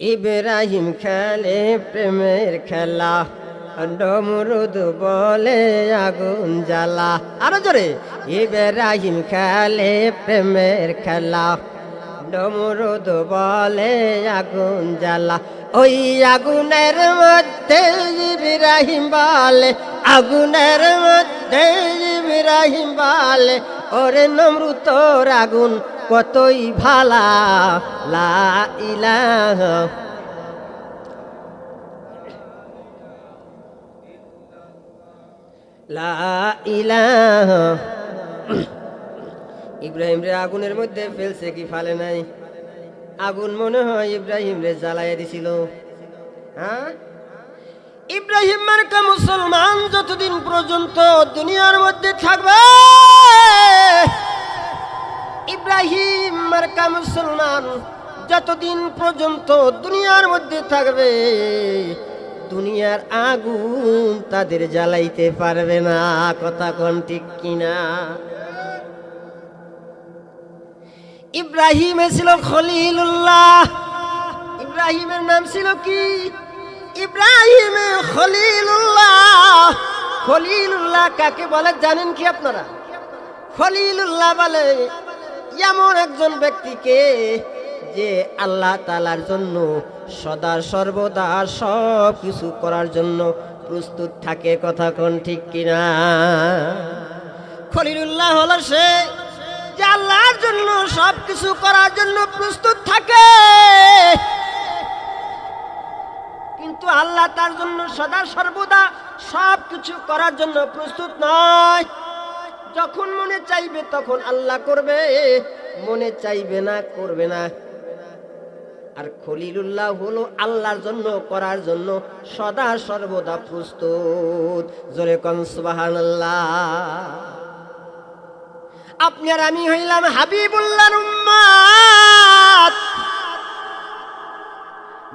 ইব্রাহিম খেলে প্রেমের খেলা ডমরুদ বলে আগুন জ্বালা। আরও জোরে, ইব্রাহিম খেলে প্রেমের খেলা ডমরুদ বলে আগুন জ্বালা। ওই আগুনের মধ্যে ইব্রাহিম বলে, আগুনের মধ্যে ইব্রাহিম বলে, ওরে নমরু তোর আগুন কতই ভালা, লা ইলাহা ইব্রাহিম রে আগুনের মধ্যে ফেলছে কি ফালে নাই? আগুন মনে হয় ইব্রাহিম রে জ্বালাইয়া দিছিল। হ্যাঁ? ইব্রাহিম মার্কা মুসলমান যতদিন পর্যন্ত দুনিয়ার মধ্যে থাকবে ইব্রাহিম মার্কা মুসলমান যতদিন পর্যন্ত দুনিয়ার মধ্যে থাকবে, দুনিয়ার আগুন তাদের জ্বালাইতে পারবে না। কথা কোন ঠিক কিনা? ইব্রাহিম ছিল খলিলুল্লাহ। ইব্রাহিমের নাম ছিল কি? ইব্রাহিম খলিলুল্লাহ। খলিলুল্লাহ কাকে বলে জানেন কি আপনারা? খলিলুল্লাহ বলে এমন একজন ব্যক্তিকে যে আল্লাহ তালার জন্য সদা সর্বদা সব কিছু করার জন্য প্রস্তুত থাকে, কথা কোন ঠিক কিনা? খলিলুল্লাহ হলো সে যে আল্লাহর জন্য সব কিছু করার জন্য প্রস্তুত থাকে। কিন্তু আল্লাহ তার জন্য সদা সর্বদা সব কিছু করার জন্য প্রস্তুত নয়। যখন মনে চাইবে তখন আল্লাহ করবে, মনে চাইবে না, করবে না। আর খলিলুল্লাহ হলো আল্লাহর জন্য, করার জন্য সদা সর্বদা প্রস্তুত। জোরে কন, সুবহানাল্লাহ। আপনি আমি হইলাম হাবিবুল্লাহর উম্মাত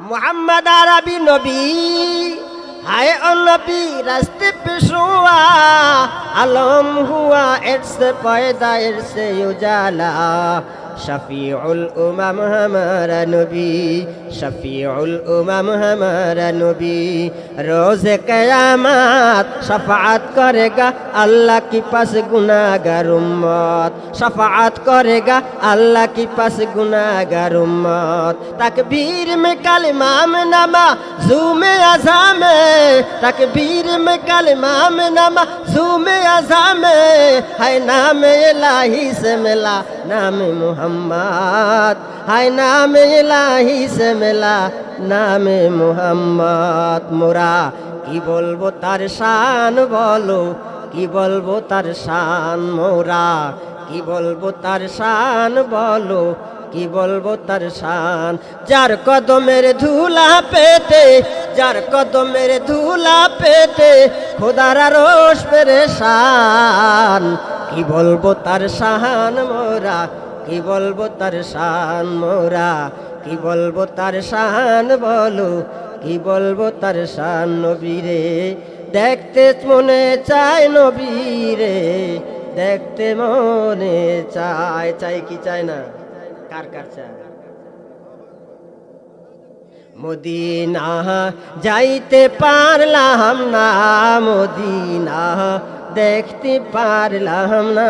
মোহাম্মদ আরবি নবী। হায় ও নবী রাস্তে পেশোয়া আলম হুয়া এরসে পয়দা এরসে উজালা শফিউল উমাম হামার নবী, শফিউল উমাম হামার নবী। রোজ কয়ামাত শফাত করেগা আল্লাহ কি পাস গুনাগার উম্মত। শফাত করেগা আল্লাহ কি পাস গুনাগার উম্মত। তাকবীর মে কালিমাম নামা, জুমে আজামে তাকবীর মে কালিমাম নামা, জুমে আজামে হায় নামে এলাহি সে মেলা, নামে মুহাম্মদ মোহাম্মদ। হাই নামে ইলাহি সে মেলা, নামে মোহাম্মদ। মোরা কি বলব তার শান বলো, কি বলব তার শান মোরা? কি বলব তার শান বলো, কি বলব তার শান? যার কদমের ধুলা পেতে, যার কদমের ধুলা পেতে, খোদার রোষ পেরে শান। কি বলব তার শাহান মোরা? কি বলব তার শান মোরা? কি বলব তার শান বলো? কি বলব তার শান নবীরে? দেখতে মনে চায় নবীরে। দেখতে মনে চায় চাই কি চায় না? কার কার চায়? মদিনা যাইতে পারলাম না, মদিনা দেখতে পারলাম না।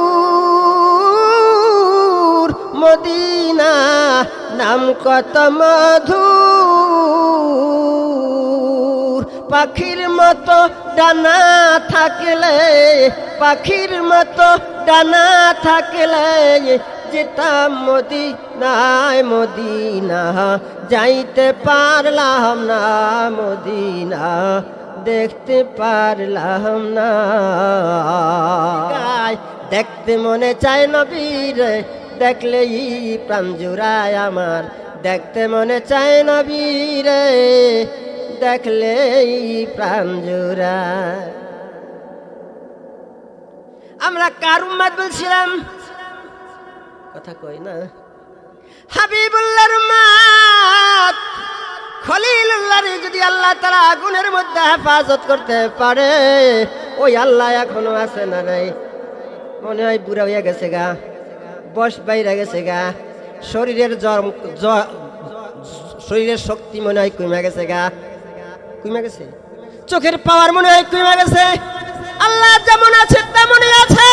মদিনা নাম কত মধুর। পাখির মতো ডানা থাকলে, পাখির মতো ডানা থাকলে যেতাম মদিনায় মদিনা, যাইতে পারলাম না মদিনা, দেখতে পারলাম না। দেখতে মনে চায় নবীর দেখলেই প্রাণ জুড়ায় আমার। দেখতে মনে চায় না নবীর, দেখলেই প্রাণ জোড়ায়। আমরা কার উম্মাদ বলছিলাম? কথা কই না। হাবিবুল্লাহর উম্মাদ খলিলুল্লাহর যদি আল্লাহ তারা আগুনের মধ্যে হেফাজত করতে পারে, ওই আল্লাহ এখনও আছে না নাই? মনে হয় বুড়া হয়ে গেছে গা। বয়স বাইরে গেছে গা। শরীরের জম শরীরের শক্তি মনে হয় কমে গেছে গা। কমে গেছে? চোখের পাওয়ার মনে হয় কমে গেছে। আল্লাহ যেমন আছে, তেমনই আছে।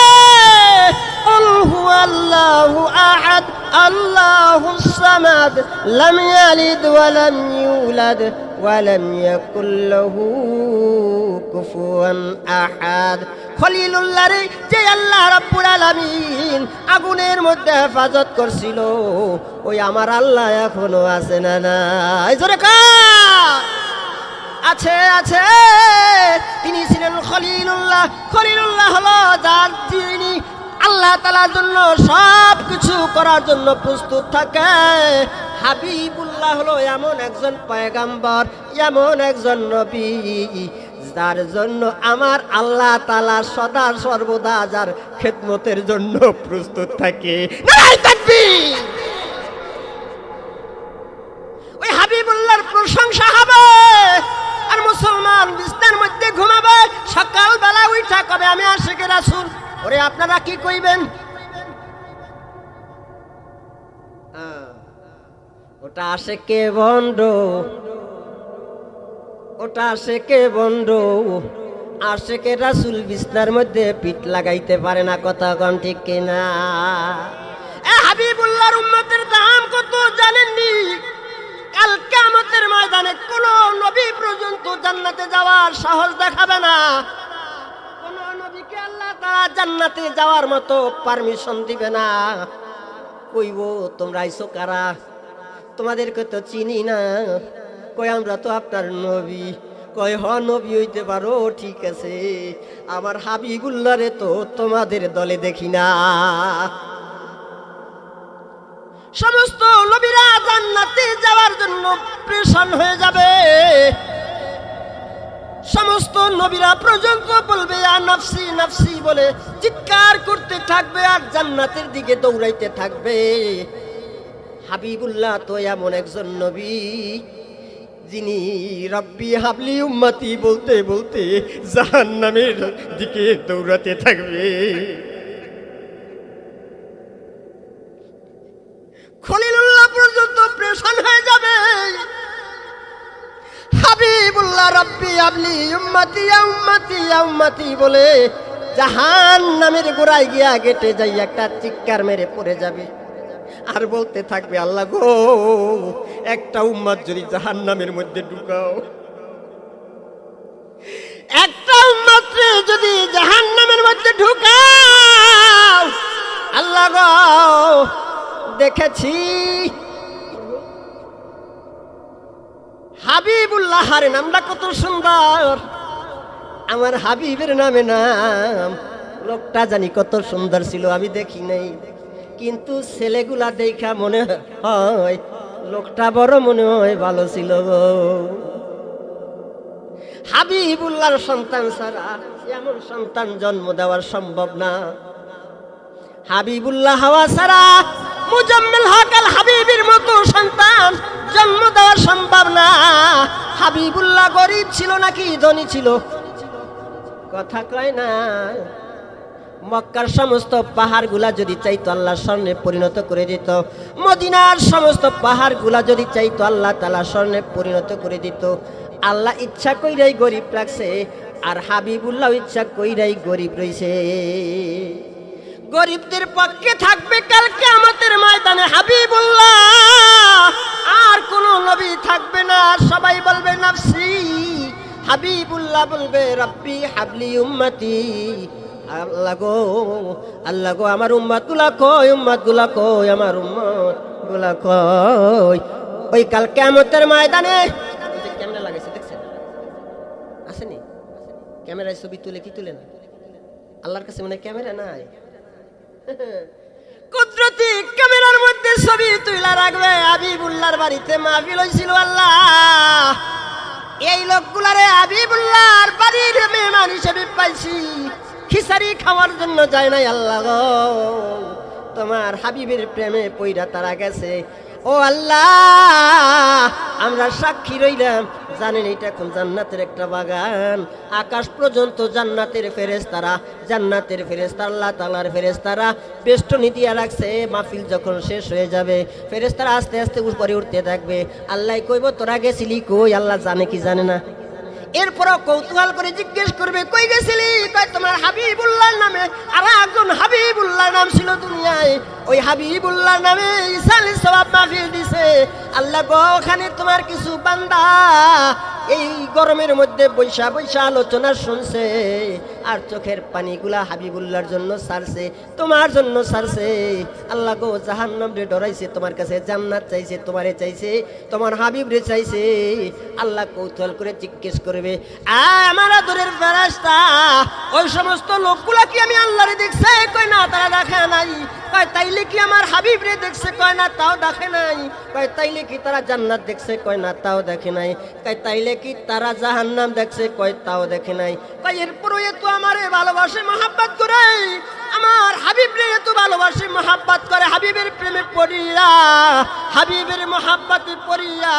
আল্লাহু আহাদ, আল্লাহু সামাদ, লাম ইয়ালিদ ওয়া লাম ইউলাদ। ওয়ালাম ইয়াকুল্লাহু কুফুয়ান আহাদ খলিলুল্লাহ রে, যে আল্লাহ রাব্বুল আলামিন আগুনের মধ্যে হেফাজত করছিল, ওই আমার আল্লাহ এখনও আছে না না জোরে আছে আছে। তিনি ছিলেন খলিলুল্লাহ। খলিলুল্লাহ হলো যার যিনি আল্লাহ তালার জন্য সব কিছু করার জন্য প্রস্তুত থাকে। হাবিবুল হাবিবুল্লাহ হলো এমন একজন পয়গাম্বর এমন একজন নবী যার জন্য আমার আল্লাহ তালা সদা সর্বদা যার খেদমতের জন্য প্রস্তুত থাকে। ওই প্রশংসা হবে আর মুসলমান বিছনার মধ্যে ঘুমাবে সকালবেলা উঠা কবে? আমি আশিকে রাসুল। ওরে আপনারা কি কইবেন? আহ, ওটা আসে কে বন্ড ওটা আসে কে বন্ড আসে কে রাসুল? বিছনার মধ্যে পিঠ লাগাইতে পারে না কথা কন ঠিক কিনা? হাবিবুল্লাহর উম্মতের দাম কত জানেননি? কাল কিয়ামতের ময়দানে কোন নবী পর্যন্ত জান্নাতে যাওয়ার সাহস দেখাবে না। কোন নবীকে আল্লাহ তারা জান্নাতে যাওয়ার মতো পারমিশন দিবে না। কইব, তোমরা আইসো কারা? তোমাদেরকে তো চিনি না। কই আমরা তো আপনার নবী। কয়, হ, নবী হইতে পারো, ঠিক আছে। আমার হাবিবুল্লারে তো তোমাদের দলে দেখি না। সমস্ত নবীরা জান্নাতে যাওয়ার জন্য প্রেশন হয়ে যাবে। সমস্ত নবীরা পর্যন্ত বলবে আর নাফসি নাফসি বলে চিৎকার করতে থাকবে আর জান্নাতের দিকে দৌড়াইতে থাকবে। হাবিবুল্লাহ তো এমন একজন নবী, যিনি রব্বি হাবলি উম্মাতি বলতে বলতে জাহান নামের দিকে দৌড়াতে থাকবে। খলিলুল্লাহ পর্যন্ত প্রেশন হয়ে যাবে। হাবিবুল্লাহ রব্বি আবলি উম্মতি উম্মতি উম্মতি বলে জাহান নামের গোড়ায় গিয়া গেটে যাই একটা চিৎকার মেরে পড়ে যাবে। আর বলতে থাকবে, আল্লাহ গো, একটা উম্মাদ যদি জাহান নামের মধ্যে ঢুকাও, একটা উম্মাত্রে যদি জাহান নামের মধ্যে ঢুকাও, আল্লাহ গো, দেখেছি হাবিবুল্লাহর নামটা কত সুন্দর। আমার হাবিবের নামে নাম, লোকটা জানি কত সুন্দর ছিল, আমি দেখি নাই। কিন্তু ছেলেগুলা দেখা মনে হয়, লোকটা বড় মনে হয় ভালো ছিল গো। হাবিবুল্লাহর সন্তান ছাড়া এমন সন্তান জন্ম দেওয়ার সম্ভব না। হাবিবুল্লাহ হাওয়া ছাড়া মুজাম্মিল হকাল হাবিবের মতো সন্তান জন্ম দেওয়া সম্ভব না। হাবিবুল্লাহ গরিব ছিল নাকি ধনী ছিল? কথা কয় না। মক্কার সমস্ত পাহাড়গুলা যদি চাইতো আল্লাহ স্বর্ণে পরিণত করে দিত, মদিনার সমস্ত পাহাড়গুলা যদি চাইতো আল্লাহ তালা স্বর্ণে পরিণত করে দিত। আল্লাহ ইচ্ছা কইরাই গরিব রাখছে, আর হাবিবুল্লাহ ইচ্ছা কইরাই গরিব রইছে। গরিবদের পক্ষে থাকবে কালকে আমাদের ময়দানে হাবিবুল্লাহ, আর কোন নবী থাকবে না। আর সবাই বলবে, নাফসি। হাবিবুল্লাহ বলবে, রব্বি হাবলি উম্মতি। আল্লাহ গো আল্লাহ গো, আমার উম্মতগুলা কই, উম্মতগুলা কই, আমার উম্মতগুলা কই? ওই কাল কেমতের ময়দানে ক্যামেরা লাগাইছে, দেখছেন? আসেনি? ক্যামেরায় ছবি তুলে কি তুলে না? আল্লাহর কাছে মানে ক্যামেরা নাই। কুদরতি ক্যামেরার মধ্যে ছবি তুইলা রাখবে, হাবিবুল্লাহর বাড়িতে মাহফিল হইছিল আল্লাহ। এই লোকগুলারে হাবিবুল্লাহর বাড়ির মেহমান হিসেবে পাইছি। খিসারি খাওয়ার জন্য যায় নাই আল্লাহ তোমার হাবিবের প্রেমে পইরা তারা গেছে। ও আল্লাহ, আমরা সাক্ষী রইলাম। জানেন এটা এখন জান্নাতের একটা বাগান? আকাশ পর্যন্ত জান্নাতের ফেরেশতারা, জান্নাতের ফেরেশতা, আল্লাহ তাআলার ফেরেশতারা বেষ্টনী দিয়া রাখছে। মাহফিল যখন শেষ হয়ে যাবে, ফেরেশতারা আস্তে আস্তে উপরে উঠতে থাকবে। আল্লাহ কইব, তোরা গেছিলি কই? আল্লাহ জানে কি জানে না। এরপরও কৌতূহল করে জিজ্ঞেস করবে, কই গেছিলি? কয়, তোমার হাবিবুল্লাহ নামে। আর একজন হাবিবুল্লাহ নাম ছিল দুনিয়ায়। ওই হাবিবুল্লাহ নামে ইসালি সবাব মাহফিল দিছে। আল্লাহ গো, ওখানে তোমার কিছু বান্দা এই গরমের মধ্যে বৈশা বৈশা আলোচনা শুনছে আর চোখের পানিগুলা হাবিবুল্লার জন্য সারছে, তোমার জন্য সারছে। আল্লাহ গো, জাহান্নাম রে ডরাইছে, তোমার কাছে জান্নাত চাইছে, তোমারে চাইছে, তোমার হাবিব রে চাইছে। আল্লাহ কৌতূহল করে জিজ্ঞেস করবে, আমার আদরের ফেরাস্তা ওই সমস্ত লোকগুলা কি আমি আল্লাহরে দেখছে? কই না, তারা দেখা নাই। কয়, তাইলে কি আমার হাবিব রে দেখছে? কয় না, তাও দেখে নাই। কয়, তাইলে কি তারা জান্নাত দেখছে? কয় না, তাও দেখে নাই। কয়, তাইলে কি তারা জাহান্নাম দেখছে? কয়, তাও দেখে নাই। কয়, এরপরও এত আমারে ভালোবাসে, মহাব্বত করে। আমার হাবিব রে এত ভালোবাসে, মহাব্বত করে। হাবিবের প্রেমে পড়িয়া, হাবিবের মহাব্বতে পড়িয়া,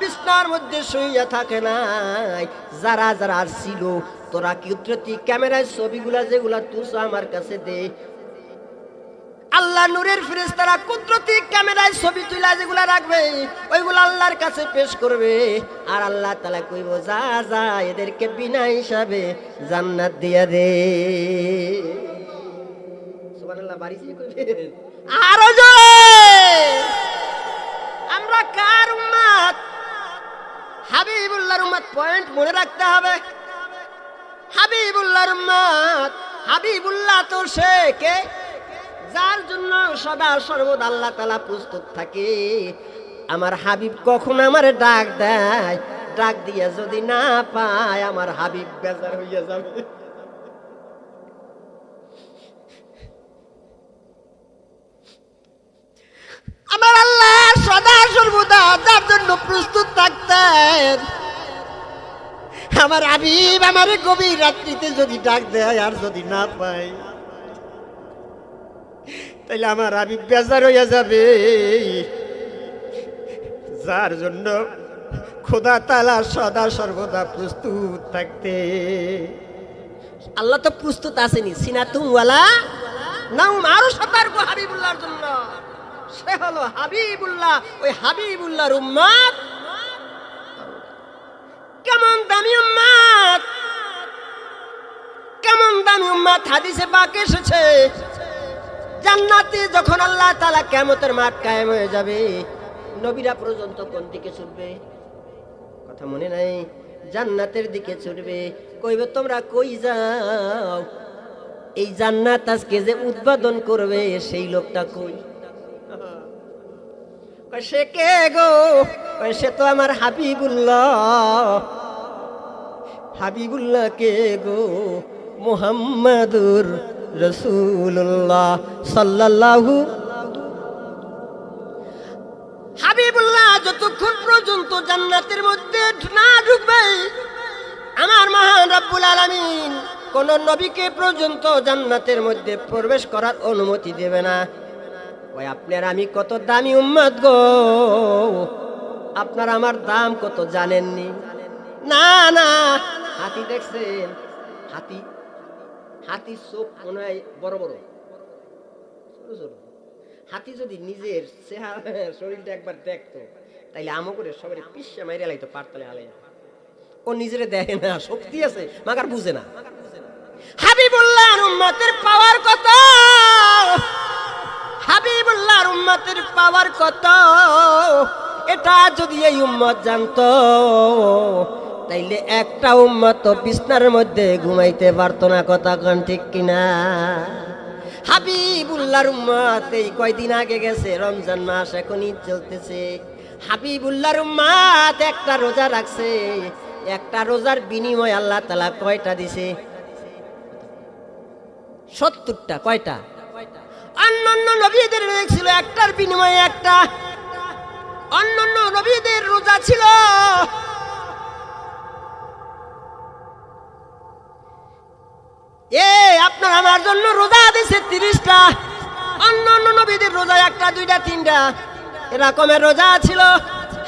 বিছনার মধ্যে শুইয়া থাকে নাই। যারা যারা ছিল, তোরা কিউত্রতি ক্যামেরায় ছবিগুলা যেগুলা তুলছো আমার কাছে দে। আল্লাহ নূরের ফিরেজ তারা কুদরতি ক্যামেরায় ছবি তুলা যেগুলা রাখবে, ওইগুলো আল্লাহর কাছে পেশ করবে। আর আল্লাহ তালা কইব, যা যা, এদেরকে বিনা হিসাবে জান্নাত দিয়া দে। আরও আমরা কার উম্মত হাবিবুল্লাহর উম্মত পয়েন্ট মনে রাখতে হবে। হাবিবুল্লাহর উম্মত হাবিবুল্লাহ তো সে কে? যার জন্য সদা সর্বদা আল্লাহ তালা প্রস্তুত থাকে। আমার হাবিব কখন আমার ডাক দেয়? ডাক দিয়া যদি না পায়, আমার হাবিব বেজার হইয়া যাবে। আমার আল্লাহ সদা সর্বদা যার জন্য প্রস্তুত থাকতেন। আমার আবিব আমার গভীর রাত্রিতে যদি ডাক দেয় আর যদি না পাই তাইলে আমার আবিব বেজার হইয়া যাবে। যার জন্য খোদা তালা সদা সর্বদা প্রস্তুত থাকতে। আল্লাহ তো প্রস্তুত আসেনি সিনাতুম ওয়ালা নাম আরও সতর্ক হাবিবুল্লাহর জন্য। সে হলো হাবিবুল্লাহ, ওই হাবিবুল্লাহর উম্মাদ কেমন দামি উম্মাদ কেমন দামি উম্মাদ হাদিসে পাক এসেছে জান্নাতে যখন আল্লাহ তালা কিয়ামতের মাঠ কায়েম হয়ে যাবে, নবীরা পর্যন্ত কোন দিকে ছুটবে? কথা মনে নাই? জান্নাতের দিকে ছুটবে। কইবে, তোমরা কই যাও? এই জান্নাত আজকে যে উদ্বোধন করবে, সেই লোকটা কই? সে কে গো? সে তো আমার হাবিবুল্লাহ। হাবিবুল্লাহ কে গো? মুহাম্মাদুর রসুল্লাহ সাল্লাল্লাহু হাবিবুল্লাহ, যতক্ষণ পর্যন্ত জান্নাতের মধ্যে না ঢুকবে, আমার মহান রব্বুল আলামিন কোন নবীকে পর্যন্ত জান্নাতের মধ্যে প্রবেশ করার অনুমতি দেবে না। ওই আপনার আমি কত দামি উম্মত গো। আপনার আমার দাম কত জানেননি? না না, হাতি দেখছেন, হাতি হাতির চোখ মনে হয় বড় বড়। ছোট ছোট। হাতি যদি নিজের চেহারা, শরীরটা একবার দেখতো, তাইলে আমো করে সবাই পিসা মাইরে লাইতো, পারতলে আলাই ও নিজেরে দেখে না, শক্তি আছে, মাগার বুঝে না। হাবিবুল্লাহর উম্মতের পাওয়ার কত? হাবিবুল্লাহর উম্মতের পাওয়ার কত? এটা যদি এই উম্মত জানতো তাইলে একটা উম্মত বিছনার মধ্যে ঘুমাইতে পারতো না, কথা কন ঠিক কিনা? হাবিবুল্লাহর উম্মত, এই কয়দিন আগে গেছে, রমজান মাস এখনই চলতেছে। হাবিবুল্লাহর উম্মত, একটা রোজা রাখছে। একটা রোজার বিনিময় আল্লাহ তালা কয়টা দিছে? সত্তরটা, কয়টা? অন্য অন্য নবীদের ছিল একটার বিনিময়ে একটা। অন্য অন্য নবীদের রোজা ছিল আপনার আমার জন্য রোজা দিছে তিরিশটা। অন্য অন্য নবীদের রোজা একটা, দুইটা, তিনটা। এরকমের রোজা ছিল।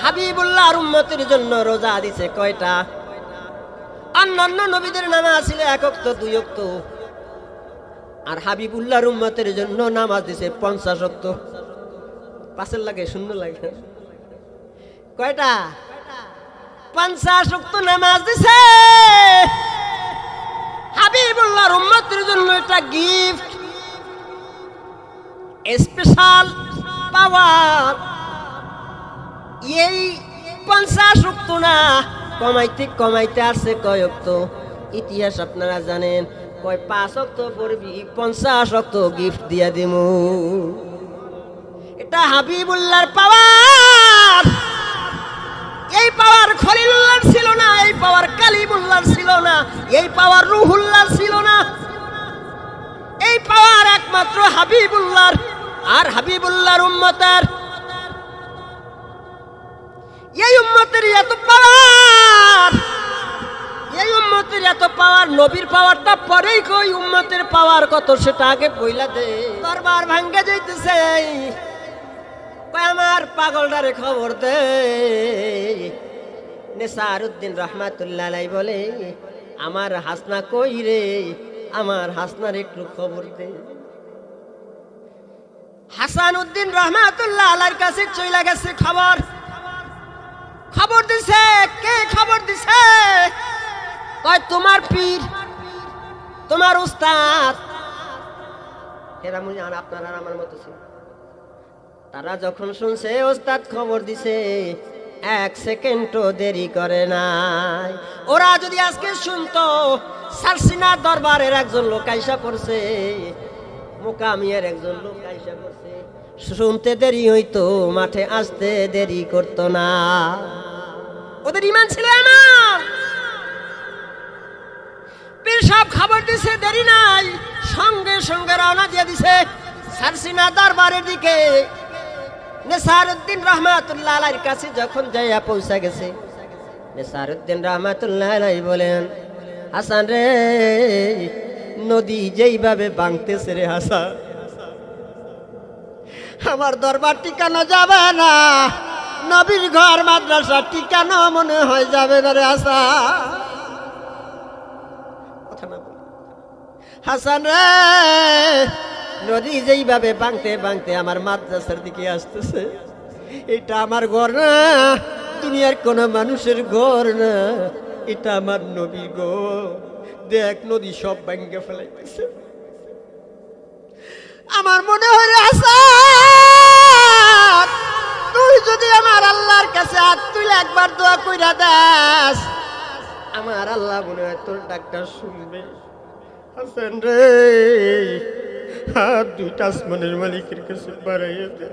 হাবিবুল্লাহর উম্মতের জন্য রোজা দিছে কয়টা? অন্যান্য নবীদের নামাজ ছিল এক অক্ত দুই অক্ত আর হাবিবুল্লাহর উম্মতের জন্য নামাজ দিছে পঞ্চাশ অক্ত পাশের লাগে সুন্দর লাগে। কয়টা? পঞ্চাশ অক্ত নামাজ দিছে। হাবিবুল্লাহর উম্মতের জন্য একটা গিফট স্পেশাল পাওয়ার এই পঞ্চাশ অক্ত না, কমাইতে কমাইতে আসছে কয় অক্ত ইতিহাস আপনারা জানেন, কয় পাঁচ অক্ত পড়বি, পঞ্চাশ অক্ত গিফট দিয়া দিমু। এটা হাবিবুল্লাহর পাওয়ার এই পাওয়ার খলিলুল্লাহর ছিল না, এই পাওয়ার কালিমুল্লাহর ছিল না, এই পাওয়ার রুহুল্লাহর ছিল না। এই পাওয়ার একমাত্র হাবিবুল্লাহর আর হাবিবুল্লাহর উম্মতের। এই উম্মতের এত পাওয়ার, এই উম্মতের এত পাওয়ার, নবীর পাওয়ারটা পরেই কই, উম্মতের পাওয়ার কত সেটা আগে বইলা দে। দরবার ভাঙ্গে যাইতেছে। আমার পাগলটারে খবর দে। নেসারুদ্দিন রহমাতুল্লাহ আলাই বলে, আমার হাসনা কই রে? আমার হাসনার একটু খবর দে। হাসান উদ্দিন রহমাতুল্লাহ আলার কাছে চইলা গেছে খবর। খবর দিছে, কে খবর দিছে? কয়, তোমার পীর, তোমার উস্তাদ। এরা আর আপনারা আমার মতো ছিল। তারা যখন শুনছে, ওস্তাদ খবর দিছে, এক সেকেন্ডও দেরি করে নাই। ওরা যদি আজকে শুনতো, সারসিনা দরবারের একজন লোক আইসা করছে মোকামিয়ার একজন লোক আইসা করছে শুনতে দেরি হইতো, মাঠে আসতে দেরি করতো না। ওদের ইমান ছিল এমন। পীর সাহেব খবর দিছে, দেরি নাই। সঙ্গে সঙ্গে রওনা দিয়ে দিছে, সারসিনা দরবারের দিকে। নেসারুদ্দিন রহমাতুল্লাহ আলাইর কাছে যখন যাইয়া পৌঁছা গেছে, নেসারুদ্দিন রহমাতুল্লাহ আলাই বলেন, হাসান রে, নদী যেইভাবে বাংতেছে রে হাসান, আমার দরবার টিকানো যাবে না, নবীর ঘর মাদ্রাসা টিকানো মনে হয় যাবে না রে বলি। হাসান রে নদী যেইভাবে বাংতে বাংতে আমার মাদ্রাসার দিকে আসতেছে, এটা আমার ঘর না, দুনিয়ার কোন মানুষের ঘর না, এটা আমার নবীর ঘর। দেখ, নদী সব ভাঙ্গে ফেলাইতেছে। আমার মনে হয় রে হাসান তুই যদি আমার আল্লাহর কাছে হাত তুলে একবার দোয়া কইরা দাস, আমার আল্লাহ মনে হয় তোর ডাক্তার শুনবে। হাসান রে। হাত দুইটা আসমানের মালিকের কাছে বাড়াইয়া দে।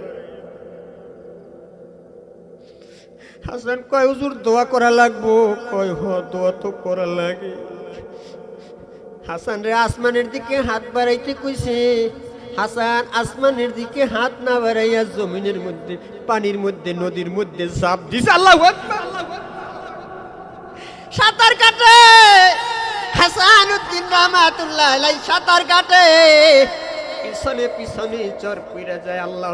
হাসান কয়, হুজুর দোয়া করা লাগবো? কয়, হ, দোয়া তো করা লাগে। হাসান রে, আসমানের দিকে হাত বাড়াইতে কইছে। হাসান, আসমানের দিকে হাত না বাড়াইয়া জমিনের মধ্যে, পানির মধ্যে, নদীর মধ্যে চাপ দিছে। আল্লাহ সাঁতার কাটে। হাসান উদ্দিন রহমাতুল্লাহ আলাই সাঁতার কাটে। পিছনে পিছনে চর পুইরা যায়, আল্লাহ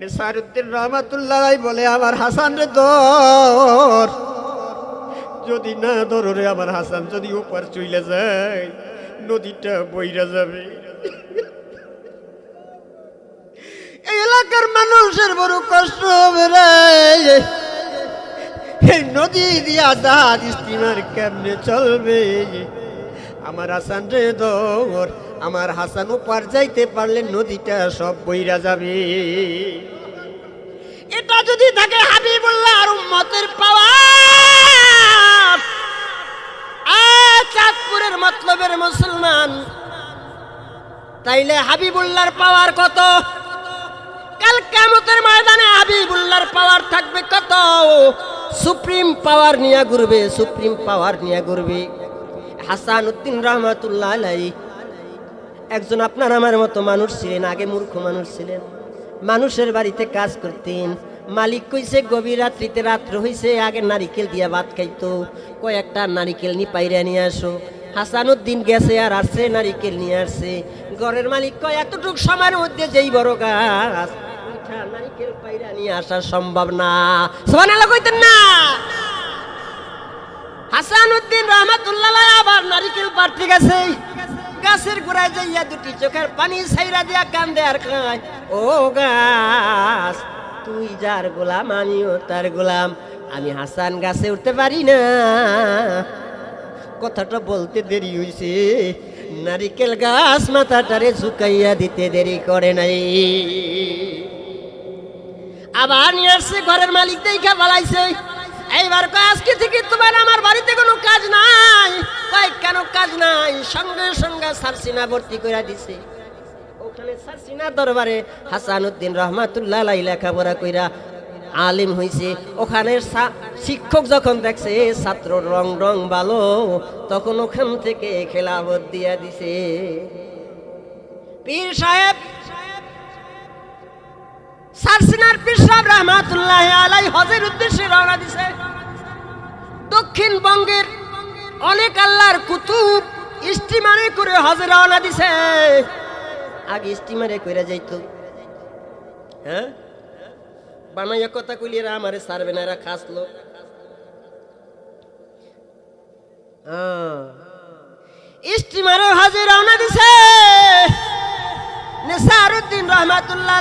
নেসারুদ্দিন রহমাতুল্লাহ বলে, আমার হাসান রে দর যদি না ধরো রে আমার হাসান, যদি উপর চইলে যায়, নদীটা বইরা যাবে। এলাকার মানুষের বড় কষ্ট হবে রে। এই নদী দিয়া জাহাজ স্টিমার কেমনে চলবে? আমার হাসান রে দর আমার হাসান উপার যাইতে পারলে নদীটা সব বইরা যাবে। এটা যদি থাকে হাবিবুল্লাহ আর উম্মতের পাওয়ার চাঁদপুরের মতলবের মুসলমান, তাইলে হাবিবুল্লাহর পাওয়ার কত? কাল কামতের ময়দানে হাবিবুল্লাহর পাওয়ার থাকবে কত? সুপ্রিম পাওয়ার নিয়ে ঘুরবে, সুপ্রিম পাওয়ার নিয়ে ঘুরবে। হাসান উদ্দিন রহমাতুল্লাহ আলাই একজন আপনার আমার মতো মানুষ ছিলেন, আগে মূর্খ মানুষ ছিলেন। মানুষের বাড়িতে কাজ করতেন। মালিক কইছে, গভীর রাত্রিতে রাত্র হইছে, আগে নারিকেল দিয়া ভাত খাইতো। কয়েকটা নারিকেল নি পাইরা নিয়ে আসো। হাসানুদ্দিন গেছে আর আসছে, নারিকেল নিয়ে আসছে। ঘরের মালিক কয়, এতটুক সময়ের মধ্যে যেই বড় গাছ উঠা নারিকেল পাইরা নিয়ে আসা সম্ভব না। সবাই আলো কইতেন না। হাসানুদ্দিন রহমাতুল্লাহ আবার নারিকেল পাড়তে গেছে। গাছের গোড়ায় যাইয়া দুটি চোখের পানি ছাইরা দিয়া কান্দে আর খায়, ও গাছ, তুই যার গোলাম, আমিও তার গোলাম। আমি হাসান গাছে উঠতে পারি না। কথাটা বলতে দেরি হইছে। নারিকেল গাছ মাথাটারে ঝুঁকাইয়া দিতে দেরি করে নাই। আবার নিয়ে আসছে, ঘরের মালিক দেখা পালাইছে এইবার কয়, আজকে থেকে তোমার আমার বাড়িতে কোনো কাজ নাই। কয়, কেন কাজ নাই? সঙ্গে সঙ্গে সারসিনা ভর্তি করে দিছে। ওখানে সারসিনা দরবারে হাসানুদ্দিন রহমাতুল্লাহ লেখাপড়া কইরা আলিম হইছে। ওখানে শিক্ষক যখন দেখছে ছাত্র রং রং ভালো তখন ওখান থেকে খেলাফত দিয়া দিছে। পীর সাহেব সারসিনার পিসাব রহমাতুল্লাহ আলাই হজের উদ্দেশ্যে রওনা দিছে। দক্ষিণবঙ্গের অনেক আল্লাহর কুতুব স্টিমারে করে হজে রওনা দিছে। আগে স্টিমারে কইরা যাইতো। হ্যাঁ? বানাইয়া কথা কইলি এরা আমারে সারবে না, এরা খাস লোক। স্টিমারে হজে রওনা দিছে। নেসারুদ্দিন রহমাতুল্লাহ